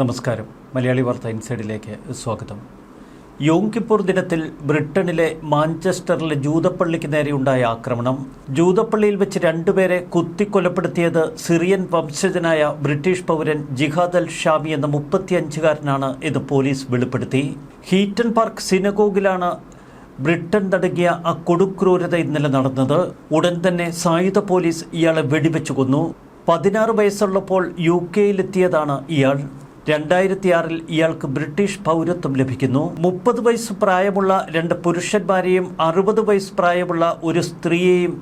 നമസ്കാരം. മലയാളി വാർത്ത ഇൻസൈഡിലേക്ക് സ്വാഗതം. യോങ്കിപ്പൂർ ദിനത്തിൽ ബ്രിട്ടനിലെ മാഞ്ചസ്റ്ററിലെ ജൂതപ്പള്ളിക്ക് നേരെയുണ്ടായ ആക്രമണം. ജൂതപ്പള്ളിയിൽ വെച്ച് രണ്ടുപേരെ കുത്തിക്കൊലപ്പെടുത്തിയത് സിറിയൻ വംശജനായ ബ്രിട്ടീഷ് പൗരൻ ജിഹാദ് അൽ ഷാമി എന്ന മുപ്പത്തിയഞ്ചുകാരനാണ് ഇത് പോലീസ് വെളിപ്പെടുത്തി. ഹീറ്റൻ പാർക്ക് സിനഗോഗിലാണ് ബ്രിട്ടൻ തടങ്ങിയ ആ കൊടുക്രൂരത ഇന്നലെ നടന്നത്. ഉടൻ തന്നെ സായുധ പോലീസ് ഇയാളെ വെടിവെച്ചു കൊന്നു. പതിനാറ് വയസ്സുള്ളപ്പോൾ യു കെയിലെത്തിയതാണ് ഇയാൾ. രണ്ടായിരത്തി ആറിൽ ഇയാൾക്ക് ബ്രിട്ടീഷ് പൗരത്വം ലഭിക്കുന്നു. മുപ്പത് വയസ്സ് പ്രായമുള്ള രണ്ട് പുരുഷന്മാരെയും അറുപത് വയസ്സ് പ്രായമുള്ള ഒരു സ്ത്രീയെയും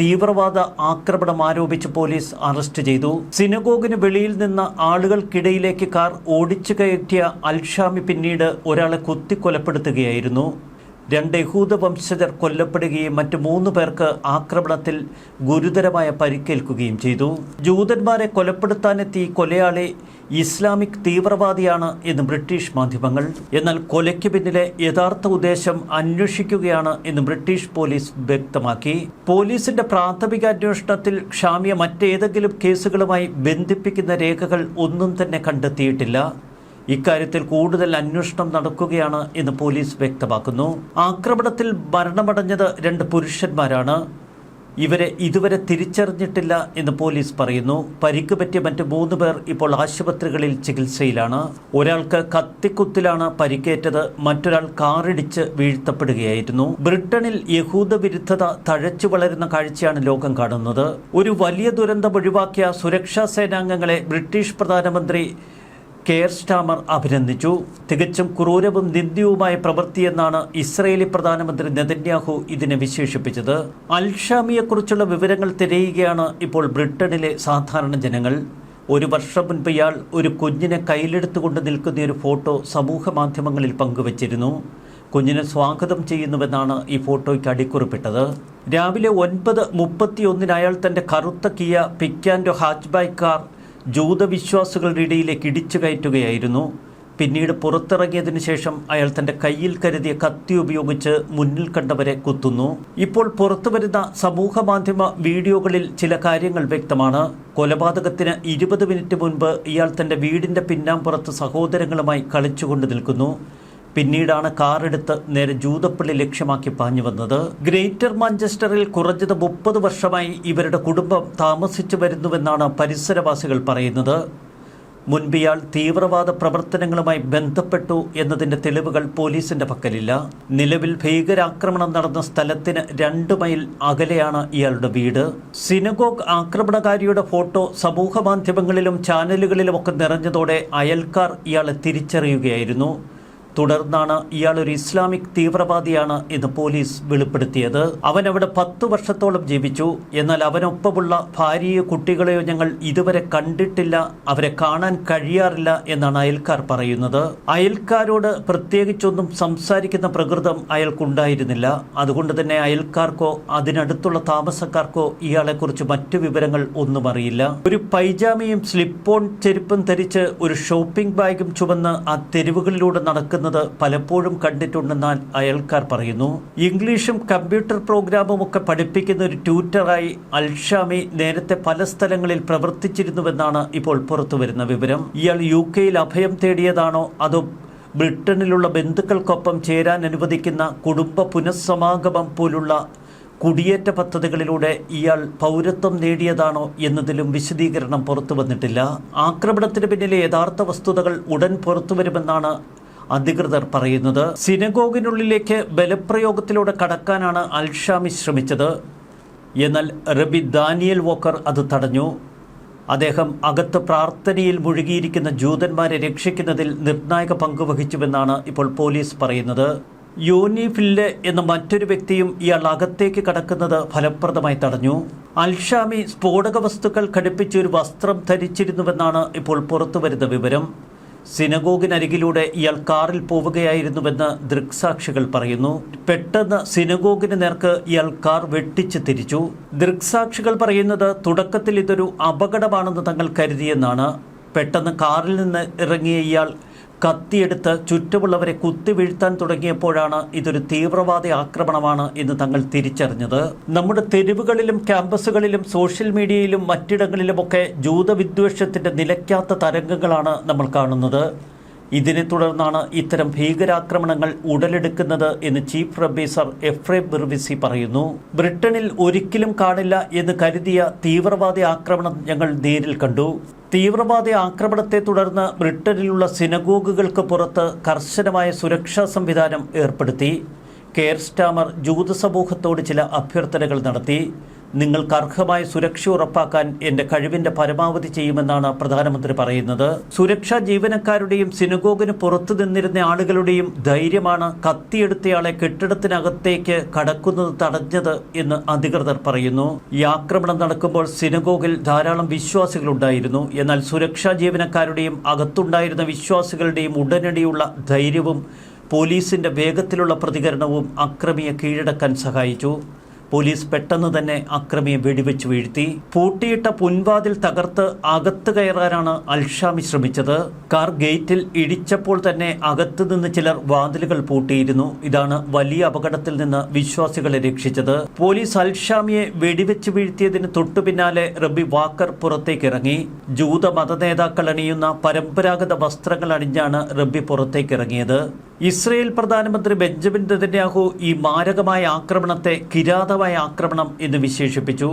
തീവ്രവാദ ആക്രമണം ആരോപിച്ച് പോലീസ് അറസ്റ്റ് ചെയ്തു. സിനഗോഗിന് വെളിയിൽ നിന്ന് ആളുകൾക്കിടയിലേക്ക് കാർ ഓടിച്ചു കയറ്റിയ അൽഷാമി പിന്നീട് ഒരാളെ കുത്തിക്കൊലപ്പെടുത്തുകയായിരുന്നു. രണ്ട് യഹൂദ വംശജർ കൊല്ലപ്പെടുകയും മറ്റ് മൂന്ന് പേർക്ക് ആക്രമണത്തിൽ ഗുരുതരമായ പരിക്കേൽക്കുകയും ചെയ്തു. ജൂതന്മാരെ കൊലപ്പെടുത്താനെത്തി കൊലയാളി ഇസ്ലാമിക് തീവ്രവാദിയാണ് എന്ന് ബ്രിട്ടീഷ് മാധ്യമങ്ങൾ. എന്നാൽ കൊലയ്ക്ക് പിന്നിലെ യഥാർത്ഥ ഉദ്ദേശം അന്വേഷിക്കുകയാണ് എന്ന് ബ്രിട്ടീഷ് പോലീസ് വ്യക്തമാക്കി. പോലീസിന്റെ പ്രാഥമിക അന്വേഷണത്തിൽ ക്ഷാമിയ മറ്റേതെങ്കിലും കേസുകളുമായി ബന്ധിപ്പിക്കുന്ന രേഖകൾ ഒന്നും തന്നെ കണ്ടെത്തിയിട്ടില്ല. ഇക്കാര്യത്തിൽ കൂടുതൽ അന്വേഷണം നടക്കുകയാണ് എന്ന് പോലീസ് വ്യക്തമാക്കുന്നു. ആക്രമണത്തിൽ മരണമടഞ്ഞത് രണ്ട് പുരുഷന്മാരാണ്. ഇവരെ ഇതുവരെ തിരിച്ചറിഞ്ഞിട്ടില്ല എന്ന് പോലീസ് പറയുന്നു. പരിക്ക് പറ്റിയ മറ്റ് മൂന്ന് പേർ ഇപ്പോൾ ആശുപത്രികളിൽ ചികിത്സയിലാണ്. ഒരാൾക്ക് കത്തിക്കുത്തിലാണ് പരിക്കേറ്റത്. മറ്റൊരാൾ കാറിടിച്ച് വീഴ്ത്തപ്പെടുകയായിരുന്നു. ബ്രിട്ടനിൽ യഹൂദ വിരുദ്ധത തഴച്ചു വളരുന്ന കാഴ്ചയാണ് ലോകം കാണുന്നത്. ഒരു വലിയ ദുരന്തം ഒഴിവാക്കിയ സുരക്ഷാ സേനാംഗങ്ങളെ ബ്രിട്ടീഷ് പ്രധാനമന്ത്രി കെയർ സ്റ്റാമർ അഭിനന്ദിച്ചു. തികച്ചും ക്രൂരവും നിന്ദ്യവുമായ പ്രവൃത്തിയെന്നാണ് ഇസ്രയേലി പ്രധാനമന്ത്രി നെതന്യാഹു ഇതിനെ വിശേഷിപ്പിച്ചത്. അൽഷാമിയെക്കുറിച്ചുള്ള വിവരങ്ങൾ തിരയുകയാണ് ഇപ്പോൾ ബ്രിട്ടനിലെ സാധാരണ ജനങ്ങൾ. ഒരു വർഷം മുൻപ് ഇയാൾ ഒരു കുഞ്ഞിനെ കയ്യിലെടുത്തുകൊണ്ട് നിൽക്കുന്ന ഒരു ഫോട്ടോ സമൂഹ മാധ്യമങ്ങളിൽ പങ്കുവച്ചിരുന്നു. കുഞ്ഞിനെ സ്വാഗതം ചെയ്യുന്നുവെന്നാണ് ഈ ഫോട്ടോയ്ക്ക് അടിക്കുറിപ്പിട്ടത്. രാവിലെ ഒൻപത് മുപ്പത്തിയൊന്നിന് അയാൾ തന്റെ കറുത്ത കിയ പിക്കാൻഡോ ഹാച്ച്ബാക്ക് കാർ ജൂതവിശ്വാസികളുടെ ഇടയിലേക്ക് ഇടിച്ചു കയറ്റുകയായിരുന്നു. പിന്നീട് പുറത്തിറങ്ങിയതിനു ശേഷം അയാൾ തന്റെ കയ്യിൽ കരുതിയ കത്തി ഉപയോഗിച്ച് മുന്നിൽ കണ്ടവരെ കുത്തുന്നു. ഇപ്പോൾ പുറത്തു വരുന്ന സമൂഹ മാധ്യമ വീഡിയോകളിൽ ചില കാര്യങ്ങൾ വ്യക്തമാണ്. കൊലപാതകത്തിന് ഇരുപത് മിനിറ്റ് മുൻപ് ഇയാൾ തന്റെ വീടിന്റെ പിന്നാമ്പുറത്ത് സഹോദരങ്ങളുമായി കളിച്ചുകൊണ്ട് നിൽക്കുന്നു. പിന്നീടാണ് കാറെടുത്ത് നേരെ ജൂതപ്പള്ളി ലക്ഷ്യമാക്കി പാഞ്ഞു വന്നത്. ഗ്രേറ്റർ മാഞ്ചസ്റ്ററിൽ കുറഞ്ഞത് മുപ്പത് വർഷമായി ഇവരുടെ കുടുംബം താമസിച്ചു വരുന്നുവെന്നാണ് പരിസരവാസികൾ പറയുന്നത്. മുൻപ് ഇയാൾ തീവ്രവാദ പ്രവർത്തനങ്ങളുമായി ബന്ധപ്പെട്ടു എന്നതിന്റെ തെളിവുകൾ പോലീസിന്റെ പക്കലില്ല. നിലവിൽ ഭീകരാക്രമണം നടന്ന സ്ഥലത്തിന് രണ്ട് മൈൽ അകലെയാണ് ഇയാളുടെ വീട്. സിനഗോഗ് ആക്രമണകാരിയുടെ ഫോട്ടോ സമൂഹ മാധ്യമങ്ങളിലും ചാനലുകളിലുമൊക്കെ നിറഞ്ഞതോടെ അയൽക്കാർ ഇയാളെ തിരിച്ചറിയുകയായിരുന്നു. തുടർന്നാണ് ഇയാൾ ഒരു ഇസ്ലാമിക് തീവ്രവാദിയാണ് എന്ന് പോലീസ് വെളിപ്പെടുത്തിയത്. അവൻ അവിടെ പത്തു വർഷത്തോളം ജീവിച്ചു. എന്നാൽ അവനൊപ്പമുള്ള ഭാര്യയോ കുട്ടികളെയോ ഞങ്ങൾ ഇതുവരെ കണ്ടിട്ടില്ല. അവരെ കാണാൻ കഴിയാറില്ല എന്നാണ് അയൽക്കാർ പറയുന്നത്. അയൽക്കാരോട് പ്രത്യേകിച്ചൊന്നും സംസാരിക്കുന്ന പ്രകൃതം അയാൾക്കുണ്ടായിരുന്നില്ല അതുകൊണ്ട് തന്നെ അയൽക്കാർക്കോ അതിനടുത്തുള്ള താമസക്കാർക്കോ ഇയാളെക്കുറിച്ച് മറ്റു വിവരങ്ങൾ ഒന്നും അറിയില്ല. ഒരു പൈജാമയും സ്ലിപ്പോൺ ചെരുപ്പും ധരിച്ച് ഒരു ഷോപ്പിംഗ് ബാഗും ചുമന്ന് ആ തെരുവുകളിലൂടെ നടക്കുന്നത് പലപ്പോഴും കണ്ടിട്ടുണ്ടെന്നാൽ അയൽക്കാർ പറയുന്നു. ഇംഗ്ലീഷും കമ്പ്യൂട്ടർ പ്രോഗ്രാമും ഒക്കെ പഠിപ്പിക്കുന്ന ഒരു ട്യൂറ്ററായി അൽഷാമി നേരത്തെ പല സ്ഥലങ്ങളിൽ പ്രവർത്തിച്ചിരുന്നുവെന്നാണ് ഇപ്പോൾ പുറത്തുവരുന്ന വിവരം. ഇയാൾ യു കെയിൽ അഭയം തേടിയതാണോ അതോ ബ്രിട്ടനിലുള്ള ബന്ധുക്കൾക്കൊപ്പം ചേരാൻ അനുവദിക്കുന്ന കുടുംബ പുനഃസമാഗമം പോലുള്ള കുടിയേറ്റ പദ്ധതികളിലൂടെ ഇയാൾ പൗരത്വം നേടിയതാണോ എന്നതിലും വിശദീകരണം പുറത്തു വന്നിട്ടില്ല ആക്രമണത്തിന് പിന്നിലെ യഥാർത്ഥ വസ്തുതകൾ ഉടൻ പുറത്തുവരുമെന്നാണ് അധികൃതർ പറയുന്നത് സിനഗോഗിനുള്ളിലേക്ക് ബലപ്രയോഗത്തിലൂടെ കടക്കാനാണ് അൽഷാമി ശ്രമിച്ചത്. എന്നാൽ റബി ദാനിയൽ വോക്കർ അത് തടഞ്ഞു. അദ്ദേഹം അകത്ത് പ്രാർത്ഥനയിൽ മുഴുകിയിരിക്കുന്ന ജൂതന്മാരെ രക്ഷിക്കുന്നതിൽ നിർണായക പങ്ക് വഹിച്ചുവെന്നാണ് ഇപ്പോൾ പോലീസ് പറയുന്നത്. യോനി എന്ന മറ്റൊരു വ്യക്തിയും ഇയാൾ അകത്തേക്ക് കടക്കുന്നത് ഫലപ്രദമായി തടഞ്ഞു. അൽഷാമി സ്ഫോടക വസ്തുക്കൾ ഘടിപ്പിച്ച് ഒരു വസ്ത്രം ധരിച്ചിരുന്നുവെന്നാണ് ഇപ്പോൾ പുറത്തുവരുന്ന വിവരം. സിനഗോഗിനരികിലൂടെ ഇയാൾ കാറിൽ പോവുകയായിരുന്നുവെന്ന് ദൃക്സാക്ഷികൾ പറയുന്നു. പെട്ടെന്ന് സിനഗോഗിന് നേർക്ക് ഇയാൾ കാർ വെട്ടിച്ച് തിരിച്ചു. ദൃക്സാക്ഷികൾ പറയുന്നത് തുടക്കത്തിൽ ഇതൊരു അപകടമാണെന്ന് തങ്ങൾ കരുതിയെന്നാണ്. പെട്ടെന്ന് കാറിൽ നിന്ന് ഇറങ്ങിയ ഇയാൾ കത്തിയെടുത്ത് ചുറ്റുമുള്ളവരെ കുത്തിവീഴ്ത്താൻ തുടങ്ങിയപ്പോഴാണ് ഇതൊരു തീവ്രവാദ ആക്രമണമാണ് എന്ന് തങ്ങൾ തിരിച്ചറിഞ്ഞത്. നമ്മുടെ തെരുവുകളിലും ക്യാമ്പസുകളിലും സോഷ്യൽ മീഡിയയിലും മറ്റിടങ്ങളിലുമൊക്കെ ജൂതവിദ്വേഷത്തിന്റെ നിലയ്ക്കാത്ത തരംഗങ്ങളാണ് നമ്മൾ കാണുന്നത്. ഇതിനെ തുടർന്നാണ് ഇത്തരം ഭീകരാക്രമണങ്ങൾ ഉടലെടുക്കുന്നത് എന്ന് ചീഫ് റബ്ബീസർ എഫ്രെ ബിർവിസി പറയുന്നു. ബ്രിട്ടനിൽ ഒരിക്കലും കാണില്ല എന്ന് കരുതിയ തീവ്രവാദി ആക്രമണം ഞങ്ങൾ നേരിൽ കണ്ടു. തീവ്രവാദി ആക്രമണത്തെ തുടർന്ന് ബ്രിട്ടനിലുള്ള സിനഗോഗുകൾക്ക് പുറത്ത് കർശനമായ സുരക്ഷാ സംവിധാനം ഏർപ്പെടുത്തി. കെയർ സ്റ്റാമർ ജൂത സമൂഹത്തോട് ചില അഭ്യർത്ഥനകൾ നടത്തി. നിങ്ങൾക്ക് അർഹമായ സുരക്ഷ ഉറപ്പാക്കാൻ എന്റെ കഴിവിന്റെ പരമാവധി ചെയ്യുമെന്നാണ് പ്രധാനമന്ത്രി പറയുന്നത്. സുരക്ഷാ ജീവനക്കാരുടെയും സിനഗോഗിന് പുറത്തു നിന്നിരുന്ന ആളുകളുടെയും ധൈര്യമാണ് കത്തിയെടുത്തയാളെ കെട്ടിടത്തിനകത്തേക്ക് കടക്കുന്നത് തടഞ്ഞത് എന്ന് അധികൃതർ പറയുന്നു. ഈ ആക്രമണം നടക്കുമ്പോൾ സിനഗോഗിൽ ധാരാളം വിശ്വാസികൾ ഉണ്ടായിരുന്നു എന്നാൽ സുരക്ഷാ ജീവനക്കാരുടെയും അകത്തുണ്ടായിരുന്ന വിശ്വാസികളുടെയും ഉടനടിയുള്ള ധൈര്യവും പോലീസിന്റെ വേഗത്തിലുള്ള പ്രതികരണവും അക്രമിയെ കീഴടക്കാൻ സഹായിച്ചു. പോലീസ് പെട്ടെന്ന് തന്നെ അക്രമിയെ വെടിവെച്ച് വീഴ്ത്തി. പൂട്ടിയിട്ട പുൻവാതിൽ തകർത്ത് അകത്ത് കയറാനാണ് അൽഷാമി ശ്രമിച്ചത്. കാർ ഗേറ്റിൽ ഇടിച്ചപ്പോൾ തന്നെ അകത്തു നിന്ന് ചിലർ വാതിലുകൾ പൂട്ടിയിരുന്നു. ഇതാണ് വലിയ അപകടത്തിൽ നിന്ന് വിശ്വാസികളെ രക്ഷിച്ചത്. പോലീസ് അൽഷാമിയെ വെടിവെച്ച് വീഴ്ത്തിയതിന് തൊട്ടു പിന്നാലെ റബി വാക്കർ പുറത്തേക്ക് ഇറങ്ങി. ജൂത മത നേതാക്കൾ അണിയുന്ന പരമ്പരാഗത വസ്ത്രങ്ങൾ അണിഞ്ഞാണ് റബ്ബി പുറത്തേക്ക് ഇറങ്ങിയത്. ഇസ്രയേൽ പ്രധാനമന്ത്രി ബെഞ്ചമിൻ നെതന്യാഹു ഈ മാരകമായ ആക്രമണത്തെ കിരാതമായ ആക്രമണം എന്ന് വിശേഷിപ്പിച്ചു.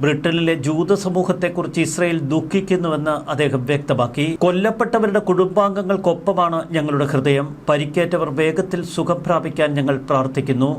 ബ്രിട്ടനിലെ ജൂത സമൂഹത്തെക്കുറിച്ച് ഇസ്രയേൽ ദുഃഖിക്കുന്നുവെന്ന് അദ്ദേഹം വ്യക്തമാക്കി. കൊല്ലപ്പെട്ടവരുടെ കുടുംബാംഗങ്ങൾക്കൊപ്പമാണ് ഞങ്ങളുടെ ഹൃദയം. പരിക്കേറ്റവർ വേഗത്തിൽ സുഖം പ്രാപിക്കാൻ ഞങ്ങൾ പ്രാർത്ഥിക്കുന്നു.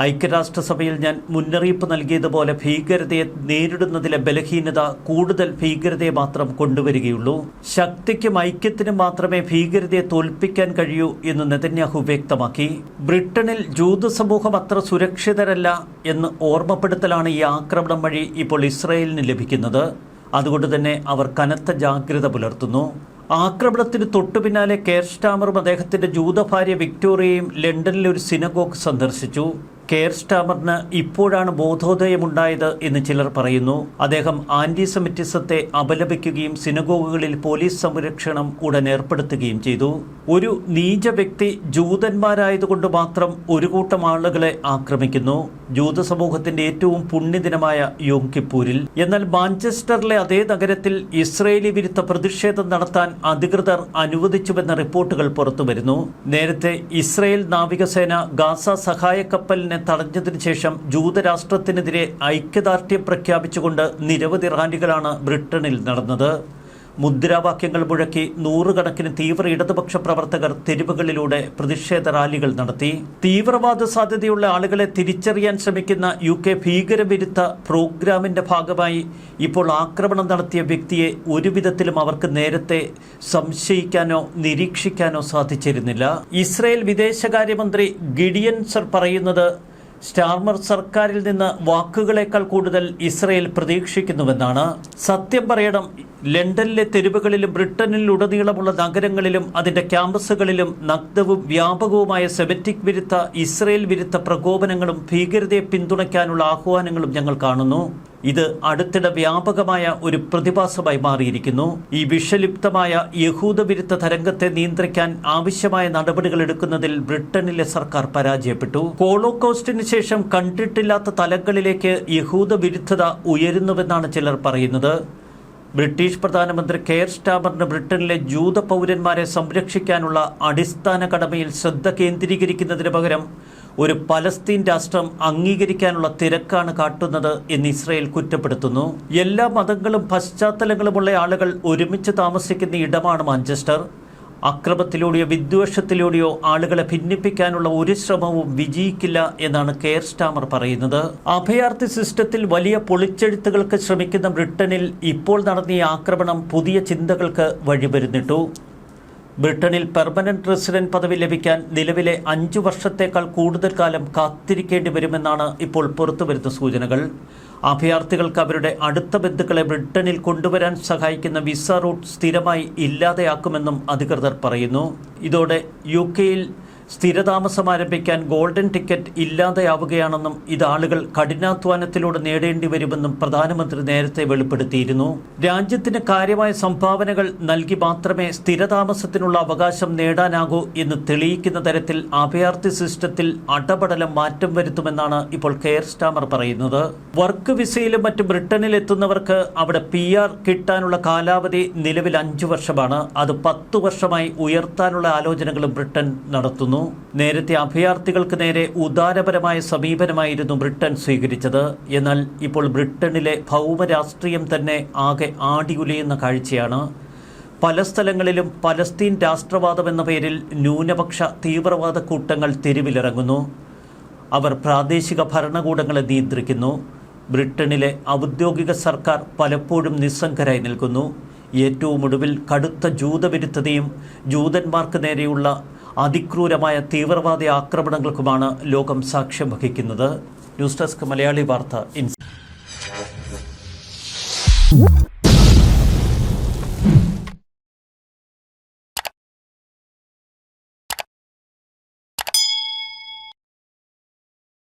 ഐക്യരാഷ്ട്രസഭയിൽ ഞാൻ മുന്നറിയിപ്പ് നൽകിയതുപോലെ ഭീകരതയെ നേരിടുന്നതിലെ ബലഹീനത കൂടുതൽ ഭീകരതയെ മാത്രം കൊണ്ടുവരികയുള്ളൂ. ശക്തിക്കും ഐക്യത്തിനും മാത്രമേ ഭീകരതയെ തോൽപ്പിക്കാൻ കഴിയൂ എന്ന് നെതന്യാഹു വ്യക്തമാക്കി. ബ്രിട്ടനിൽ ജൂത സമൂഹം അത്ര സുരക്ഷിതരല്ല എന്ന് ഓർമ്മപ്പെടുത്തലാണ് ഈ ആക്രമണം വഴി ഇപ്പോൾ ഇസ്രയേലിന് ലഭിക്കുന്നത്. അതുകൊണ്ട് തന്നെ അവർ കനത്ത ജാഗ്രത പുലർത്തുന്നു. ആക്രമണത്തിന് തൊട്ടു പിന്നാലെ കെയർ സ്റ്റാമറും അദ്ദേഹത്തിന്റെ ജൂത ഭാര്യ വിക്ടോറിയയും ലണ്ടനിലെ ഒരു സിനഗോഗ് സന്ദർശിച്ചു. കെയർ സ്റ്റാമറിന് ഇപ്പോഴാണ് ബോധോദയമുണ്ടായത് എന്ന് ചിലർ പറയുന്നു. അദ്ദേഹം ആന്റിസെമിറ്റിസത്തെ അപലപിക്കുകയും സിനഗോഗുകളിൽ പോലീസ് സംരക്ഷണം ഉടൻ ഏർപ്പെടുത്തുകയും ചെയ്തു. ഒരു നീച വ്യക്തി ജൂതന്മാരായതുകൊണ്ട് മാത്രം ഒരു കൂട്ടം ആളുകളെ ആക്രമിക്കുന്നു. ജൂത സമൂഹത്തിന്റെ ഏറ്റവും പുണ്യദിനമായ യോം കിപ്പൂരിൽ. എന്നാൽ മാഞ്ചസ്റ്ററിലെ അതേ നഗരത്തിൽ ഇസ്രയേലി വിരുദ്ധ പ്രതിഷേധം നടത്താൻ അധികൃതർ അനുവദിച്ചുവെന്ന റിപ്പോർട്ടുകൾ പുറത്തുവരുന്നു. നേരത്തെ ഇസ്രയേൽ നാവികസേന ഗാസ സഹായ കപ്പലിനെ തടഞ്ഞതിനു ശേഷം ജൂതരാഷ്ട്രത്തിനെതിരെ ഐക്യദാർഢ്യം പ്രഖ്യാപിച്ചുകൊണ്ട് നിരവധി റാലികളാണ് ബ്രിട്ടനിൽ നടന്നത്. മുദ്രാവാക്യങ്ങൾ മുഴക്കി നൂറുകണക്കിന് തീവ്ര ഇടതുപക്ഷ പ്രവർത്തകർ തെരുവുകളിലൂടെ പ്രതിഷേധ റാലികൾ നടത്തി. തീവ്രവാദ സാധ്യതയുള്ള ആളുകളെ തിരിച്ചറിയാൻ ശ്രമിക്കുന്ന യു കെ ഭീകരവിരുദ്ധ പ്രോഗ്രാമിന്റെ ഭാഗമായി ഇപ്പോൾ ആക്രമണം നടത്തിയ വ്യക്തിയെ ഒരുവിധത്തിലും അവർക്ക് നേരത്തെ സംശയിക്കാനോ നിരീക്ഷിക്കാനോ സാധിച്ചിരുന്നില്ല. ഇസ്രയേൽ വിദേശകാര്യമന്ത്രി ഗിഡിയൻസർ പറയുന്നത് സ്റ്റാർമർ സർക്കാരിൽ നിന്ന് വാക്കുകളേക്കാൾ കൂടുതൽ ഇസ്രയേൽ പ്രതീക്ഷിക്കുന്നുവെന്നാണ് സത്യം പറയണം. ലണ്ടനിലെ തെരുവുകളിലും ബ്രിട്ടനിലുടനീളമുള്ള നഗരങ്ങളിലും അതിന്റെ ക്യാമ്പസുകളിലും നഗ്നവും വ്യാപകവുമായ സെമറ്റിക് വിരുദ്ധ ഇസ്രയേൽ വിരുദ്ധ പ്രകോപനങ്ങളും ഭീകരതയെ പിന്തുണയ്ക്കാനുള്ള ആഹ്വാനങ്ങളും ഞങ്ങൾ കാണുന്നു. ഇത് അടുത്തിടെ വ്യാപകമായ ഒരു പ്രതിഭാസമായി മാറിയിരിക്കുന്നു. ഈ വിഷലിപ്തമായ യഹൂദവിരുദ്ധ തരംഗത്തെ നിയന്ത്രിക്കാൻ ആവശ്യമായ നടപടികൾ എടുക്കുന്നതിൽ ബ്രിട്ടനിലെ സർക്കാർ പരാജയപ്പെട്ടു. ഹോളോകോസ്റ്റിന് ശേഷം കണ്ടിട്ടില്ലാത്ത തലങ്ങളിലേക്ക് യഹൂദവിരുദ്ധത ഉയരുന്നുവെന്നാണ് ചിലർ പറയുന്നത്. ബ്രിട്ടീഷ് പ്രധാനമന്ത്രി കെയർ സ്റ്റാമറിന് ബ്രിട്ടനിലെ ജൂത പൗരന്മാരെ സംരക്ഷിക്കാനുള്ള അടിസ്ഥാന കടമയിൽ ശ്രദ്ധ കേന്ദ്രീകരിക്കുന്നതിന് പകരം ഒരു പലസ്തീൻ രാഷ്ട്രം അംഗീകരിക്കാനുള്ള തിരക്കാണ് കാട്ടുന്നത് എന്ന് ഇസ്രയേൽ കുറ്റപ്പെടുത്തുന്നു. എല്ലാ മതങ്ങളും പശ്ചാത്തലങ്ങളുമുള്ള ആളുകൾ ഒരുമിച്ച് താമസിക്കുന്ന ഇടമാണ് മാഞ്ചസ്റ്റർ. അക്രമത്തിലൂടെയോ വിദ്വേഷത്തിലൂടെയോ ആളുകളെ ഭിന്നിപ്പിക്കാനുള്ള ഒരു ശ്രമവും വിജയിക്കില്ല എന്നാണ് കെയർ സ്റ്റാമർ പറയുന്നത്. അഭയാർത്ഥി സിസ്റ്റത്തിൽ വലിയ പൊളിച്ചെഴുത്തുകൾക്ക് ശ്രമിക്കുന്ന ബ്രിട്ടനിൽ ഇപ്പോൾ നടന്ന ആക്രമണം പുതിയ ചിന്തകൾക്ക് വഴിവരുന്നിട്ടു. ബ്രിട്ടനിൽ പെർമനന്റ് റെസിഡന്റ് പദവി ലഭിക്കാൻ നിലവിലെ അഞ്ചു വർഷത്തേക്കാൾ കൂടുതൽ കാലം കാത്തിരിക്കേണ്ടി വരുമെന്നാണ് ഇപ്പോൾ പുറത്തുവരുന്ന സൂചനകൾ. അഭയാർത്ഥികൾക്ക് അവരുടെ അടുത്ത ബന്ധുക്കളെ ബ്രിട്ടനിൽ കൊണ്ടുവരാൻ സഹായിക്കുന്ന വിസ റൂട്ട് സ്ഥിരമായി ഇല്ലാതെയാക്കുമെന്നും അധികൃതർ പറയുന്നു. ഇതോടെ യു കെയിൽ സ്ഥിരതാമസം ആരംഭിക്കാൻ ഗോൾഡൻ ടിക്കറ്റ് ഇല്ലാതെയാവുകയാണെന്നും ഇത് ആളുകൾ കഠിനാധ്വാനത്തിലൂടെ നേടേണ്ടി വരുമെന്നും പ്രധാനമന്ത്രി നേരത്തെ വെളിപ്പെടുത്തിയിരുന്നു. രാജ്യത്തിന് കാര്യമായ സംഭാവനകൾ നൽകി മാത്രമേ സ്ഥിരതാമസത്തിനുള്ള അവകാശം നേടാനാകൂ എന്ന് തെളിയിക്കുന്ന തരത്തിൽ അഭയാർത്ഥി സിസ്റ്റത്തിൽ അടപടലം മാറ്റം വരുത്തുമെന്നാണ് ഇപ്പോൾ കെയർ സ്റ്റാമർ പറയുന്നത്. വർക്ക് വിസയിലും മറ്റും ബ്രിട്ടനിൽ എത്തുന്നവർക്ക് അവിടെ പി ആർ കിട്ടാനുള്ള കാലാവധി നിലവിൽ അഞ്ചു വർഷമാണ്. അത് പത്തു വർഷമായി ഉയർത്താനുള്ള ആലോചനകളും ബ്രിട്ടൻ നടത്തുന്നു. നേരത്തെ അഭയാർത്ഥികൾക്ക് നേരെ ഉദാരപരമായ സമീപനമായിരുന്നു ബ്രിട്ടൻ സ്വീകരിച്ചത്. എന്നാൽ ഇപ്പോൾ ബ്രിട്ടനിലെ ഭൗമരാഷ്ട്രീയം തന്നെ ആകെ ആടിയുലയുന്ന കാഴ്ചയാണ്. പല സ്ഥലങ്ങളിലും പലസ്തീൻ രാഷ്ട്രവാദം എന്ന പേരിൽ ന്യൂനപക്ഷ തീവ്രവാദ കൂട്ടങ്ങൾ തെരുവിലിറങ്ങുന്നു. അവർ പ്രാദേശിക ഭരണകൂടങ്ങളെ നിയന്ത്രിക്കുന്നു. ബ്രിട്ടനിലെ ഔദ്യോഗിക സർക്കാർ പലപ്പോഴും നിസ്സംഗരായി നിൽക്കുന്നു. ഏറ്റവും ഒടുവിൽ കടുത്ത ജൂതവിരുദ്ധതയും ജൂതന്മാർക്ക് നേരെയുള്ള അതിക്രൂരമായ തീവ്രവാദ ആക്രമണങ്ങൾക്കുമാണ് ലോകം സാക്ഷ്യം വഹിക്കുന്നത്. ന്യൂസ് ഡെസ്ക് മലയാളി വാർത്ത ഇൻസ്